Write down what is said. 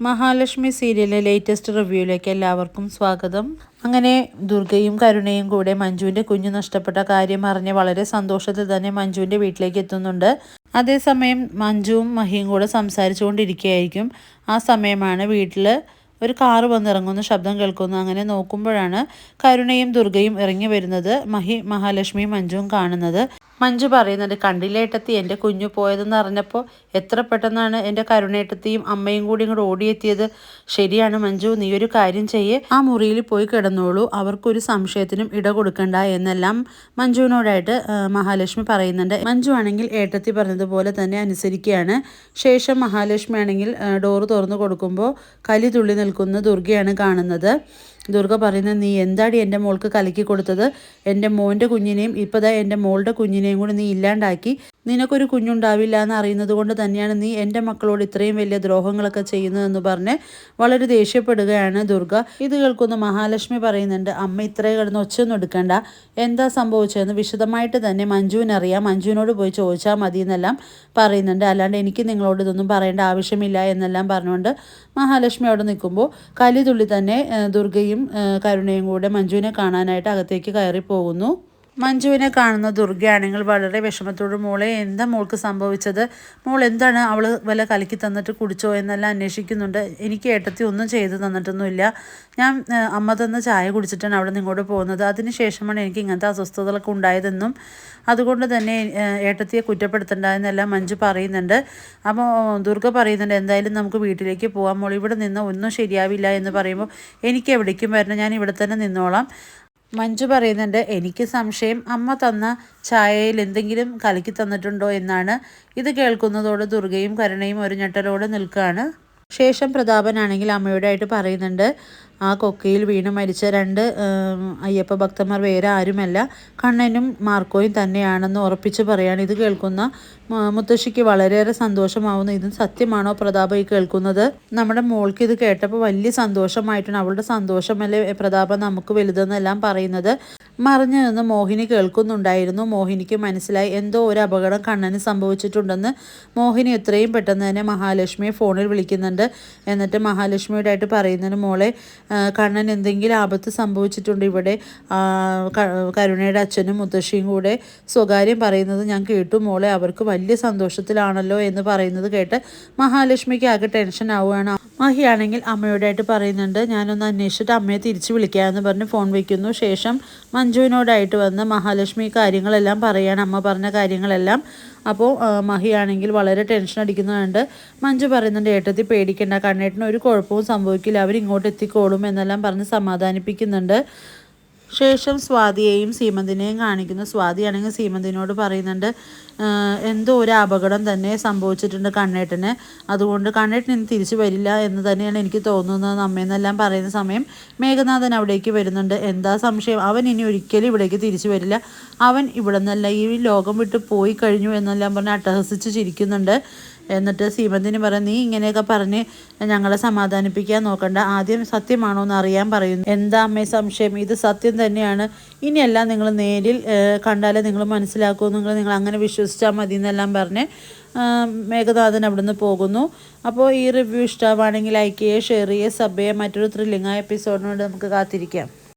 മഹാലക്ഷ്മി സീരിയലിലെ ലേറ്റസ്റ്റ് റിവ്യൂയിലേക്ക് എല്ലാവർക്കും സ്വാഗതം. അങ്ങനെ ദുർഗയും കരുണയും കൂടെ മഞ്ജുവിന്റെ കുഞ്ഞു നഷ്ടപ്പെട്ട കാര്യം അറിഞ്ഞ് വളരെ സന്തോഷത്തിൽ തന്നെ മഞ്ജുവിന്റെ വീട്ടിലേക്ക് എത്തുന്നുണ്ട്. അതേസമയം മഞ്ജുവും മഹിയും കൂടെ സംസാരിച്ചുകൊണ്ടിരിക്കുകയായിരിക്കും. ആ സമയമാണ് വീട്ടിൽ ഒരു കാറ് വന്നിറങ്ങുന്ന ശബ്ദം കേൾക്കുന്നു. അങ്ങനെ നോക്കുമ്പോഴാണ് കരുണയും ദുർഗയും ഇറങ്ങി വരുന്നത് മഹി മഹാലക്ഷ്മിയും മഞ്ജുവും കാണുന്നത്. മഞ്ജു പറയുന്നുണ്ട് കണ്ടില്ലേട്ടത്തി എന്റെ കുഞ്ഞു പോയതെന്ന് അറിഞ്ഞപ്പോൾ എത്ര പെട്ടെന്നാണ് എന്റെ കരുണേട്ടത്തിയും അമ്മയും കൂടി ഇങ്ങോട്ട് ഓടിയെത്തിയത്. ശരിയാണ് മഞ്ജു നീ ഒരു കാര്യം ചെയ്യേ. ആ മുറിയിൽ പോയി കിടന്നോളൂ അവർക്കൊരു സംശയത്തിനും ഇട കൊടുക്കണ്ട എന്നെല്ലാം മഞ്ജുവിനോടായിട്ട് മഹാലക്ഷ്മി പറയുന്നുണ്ട്. മഞ്ജു ആണെങ്കിൽ ഏട്ടത്തി പറഞ്ഞതുപോലെ തന്നെ അനുസരിക്കുകയാണ്. ശേഷം മഹാലക്ഷ്മി ആണെങ്കിൽ ഡോറ് തുറന്നു കൊടുക്കുമ്പോൾ കലി തുള്ളി നിൽക്കുന്ന ദുർഗയാണ് കാണുന്നത്. ദുർഗ പറയുന്നത് നീ എന്താടി എന്റെ മോൾക്ക് കലക്കി കൊടുത്തത്? എന്റെ മോന്റെ കുഞ്ഞിനെയും ഇപ്പോൾ ദാ എന്റെ മോളുടെ കുഞ്ഞിനെയും കൂടി നീ ഇല്ലാണ്ടാക്കി നിനക്കൊരു കുഞ്ഞുണ്ടാവില്ല എന്ന് അറിയുന്നത് കൊണ്ട് തന്നെയാണ് നീ എന്റെ മക്കളോട് ഇത്രയും വലിയ ദ്രോഹങ്ങളൊക്കെ ചെയ്യുന്നതെന്ന് പറഞ്ഞ് വളരെ ദേഷ്യപ്പെടുകയാണ് ദുർഗ. ഇത് കേൾക്കുന്ന മഹാലക്ഷ്മി പറയുന്നുണ്ട് അമ്മ ഇത്രയും കിടന്ന് ഒച്ചയൊന്നും എടുക്കണ്ട. എന്താ സംഭവിച്ചതെന്ന് വിശദമായിട്ട് തന്നെ മഞ്ജുവിനറിയാം മഞ്ജുവിനോട് പോയി ചോദിച്ചാൽ മതി എന്നെല്ലാം പറയുന്നുണ്ട്. അല്ലാണ്ട് എനിക്ക് നിങ്ങളോട് ഇതൊന്നും പറയേണ്ട ആവശ്യമില്ല എന്നെല്ലാം പറഞ്ഞുകൊണ്ട് മഹാലക്ഷ്മി അവിടെ നിൽക്കുമ്പോൾ കലിതുള്ളി തന്നെ ദുർഗയും കരുണയും കൂടെ മഞ്ജുവിനെ കാണാനായിട്ട് അകത്തേക്ക് കയറി പോകുന്നു മഞ്ജുവിനെ കാണുന്ന ദുർഗയാണെങ്കിൽ വളരെ വിഷമത്തോട് മോളെ എന്താ മോൾക്ക് സംഭവിച്ചത്? മോൾ എന്താണ് അവൾ വല്ല കലക്കി തന്നിട്ട് കുടിച്ചോ എന്നെല്ലാം അന്വേഷിക്കുന്നുണ്ട്. എനിക്ക് ഏട്ടത്തി ഒന്നും ചെയ്തു തന്നിട്ടൊന്നുമില്ല. ഞാൻ അമ്മ തന്ന ചായ കുടിച്ചിട്ടാണ് അവിടെ നിങ്ങോട്ട് പോകുന്നത്. അതിനുശേഷമാണ് എനിക്ക് ഇങ്ങനത്തെ അസ്വസ്ഥതകളൊക്കെ ഉണ്ടായതെന്നും അതുകൊണ്ട് തന്നെ ഏട്ടത്തിയെ കുറ്റപ്പെടുത്തണ്ട എന്നെല്ലാം മഞ്ജു പറയുന്നുണ്ട്. അപ്പോൾ ദുർഗ പറയുന്നുണ്ട് എന്തായാലും നമുക്ക് വീട്ടിലേക്ക് പോകാം മോൾ ഇവിടെ നിന്ന് ഒന്നും ശരിയാവില്ല എന്ന് പറയുമ്പോൾ എനിക്ക് എവിടേക്കും വരണം. ഞാൻ ഇവിടെ തന്നെ നിന്നോളാം. മഞ്ജു പറയുന്നുണ്ട് എനിക്ക് സംശയം. അമ്മ തന്ന ചായയിൽ എന്തെങ്കിലും കലക്കി തന്നിട്ടുണ്ടോ? എന്നാണ് ഇത് കേൾക്കുന്നതോട് ദുർഗയും കരുണയും ഒരു ഞെട്ടലോടെ നിൽക്കുകയാണ്. ശേഷം പ്രതാപനാണെങ്കിൽ അമ്മയോടായിട്ട് പറയുന്നുണ്ട് ആ കൊക്കയിൽ വീണ് മരിച്ച രണ്ട് അയ്യപ്പ ഭക്തന്മാർ വേറെ ആരുമല്ല. കണ്ണനും മാർക്കോയും തന്നെയാണെന്ന് ഉറപ്പിച്ച് പറയാണ് ഇത് കേൾക്കുന്ന മുത്തശ്ശിക്ക് വളരെയേറെ സന്തോഷമാവുന്നു. ഇതും സത്യമാണോ പ്രതാപ ഈ കേൾക്കുന്നത്? നമ്മുടെ മോൾക്ക് ഇത് കേട്ടപ്പോൾ വലിയ സന്തോഷമായിട്ടാണ് അവളുടെ സന്തോഷമല്ലേ പ്രതാപ നമുക്ക് വലുതെന്നെല്ലാം പറയുന്നത്. മറിഞ്ഞു നിന്ന് മോഹിനി കേൾക്കുന്നുണ്ടായിരുന്നു. മോഹിനിക്ക് മനസ്സിലായി എന്തോ ഒരു അപകടം കണ്ണന് സംഭവിച്ചിട്ടുണ്ടെന്ന്. മോഹിനി എത്രയും പെട്ടെന്ന് തന്നെ മഹാലക്ഷ്മിയെ ഫോണിൽ വിളിക്കുന്നുണ്ട്. എന്നിട്ട് മഹാലക്ഷ്മിയുടെ ആയിട്ട് പറയുന്നതിന് മോളെ കണ്ണൻ എന്തെങ്കിലും ആപത്ത് സംഭവിച്ചിട്ടുണ്ട് ഇവിടെ. കരുണയുടെ അച്ഛനും മുത്തശ്ശിയും കൂടെ സ്വകാര്യം പറയുന്നത് ഞാൻ കേട്ടു. മോളെ അവർക്ക് വലിയ സന്തോഷത്തിലാണല്ലോ എന്ന് പറയുന്നത് കേട്ട് മഹാലക്ഷ്മിക്ക് ആകെ ടെൻഷൻ ആവുകയാണ്. മഹിയാണെങ്കിൽ അമ്മയോടായിട്ട് പറയുന്നുണ്ട് ഞാനൊന്ന് അന്വേഷിച്ചിട്ട് അമ്മയെ തിരിച്ചു വിളിക്കാമെന്ന് പറഞ്ഞ് ഫോൺ വയ്ക്കുന്നു ശേഷം മഞ്ജുവിനോടായിട്ട് വന്ന് മഹാലക്ഷ്മി കാര്യങ്ങളെല്ലാം പറയുകയാണ് അമ്മ പറഞ്ഞ കാര്യങ്ങളെല്ലാം. അപ്പോൾ മഹിയാണെങ്കിൽ വളരെ ടെൻഷൻ അടിക്കുന്നതുകൊണ്ട് മഞ്ജു പറയുന്നുണ്ട് ഏട്ടത്തി പേടിക്കേണ്ട കണ്ണേട്ടിന് ഒരു കുഴപ്പവും സംഭവിക്കില്ല അവരിങ്ങോട്ട് എത്തിക്കോളും എന്നെല്ലാം പറഞ്ഞ് സമാധാനിപ്പിക്കുന്നുണ്ട്. ശേഷം സ്വാതിയെയും സീമന്തിനെയും കാണിക്കുന്നു. സ്വാതിയാണെങ്കിൽ സീമന്തിനോട് പറയുന്നുണ്ട് എന്തോ ഒരു അപകടം തന്നെ സംഭവിച്ചിട്ടുണ്ട് കണ്ണേട്ടന്. അതുകൊണ്ട് കണ്ണേട്ടൻ ഇനി തിരിച്ചു വരില്ല എന്ന് തന്നെയാണ് എനിക്ക് തോന്നുന്നത് അമ്മയെന്നെല്ലാം പറയുന്ന സമയം. മേഘനാഥൻ അവിടേക്ക് വരുന്നുണ്ട്. എന്താ സംശയം? അവൻ ഇനി ഒരിക്കലും ഇവിടേക്ക് തിരിച്ചു വരില്ല. അവൻ ഇവിടെ നിന്നല്ല ഈ ലോകം വിട്ട് പോയി കഴിഞ്ഞു എന്നെല്ലാം പറഞ്ഞ് അട്ടഹസിച്ച് ചിരിക്കുന്നുണ്ട്. എന്നിട്ട് സീമന്തിന് പറയും നീ ഇങ്ങനെയൊക്കെ പറഞ്ഞ് ഞങ്ങളെ സമാധാനിപ്പിക്കാൻ നോക്കണ്ട. ആദ്യം സത്യമാണോ എന്ന് അറിയാൻ പറയുന്നു. എന്താ അമ്മേ സംശയം? ഇത് സത്യം തന്നെയാണ്. ഇനിയെല്ലാം നിങ്ങൾ നേരിൽ കണ്ടാലേ നിങ്ങൾ മനസ്സിലാക്കൂ നിങ്ങൾ നിങ്ങൾ അങ്ങനെ വിശ്വസിച്ചാൽ മതി എന്നെല്ലാം പറഞ്ഞ് മേഘനാഥൻ അവിടുന്ന് പോകുന്നു. അപ്പോൾ ഈ റിവ്യൂ ഇഷ്ടമാണെങ്കിൽ ലൈക്ക് ചെയ്യുക ഷെയർ ചെയ്യുക സബ് ചെയ്യുക. മറ്റൊരു ത്രില്ലിംഗ് എപ്പിസോഡിനോട് നമുക്ക് കാത്തിരിക്കാം.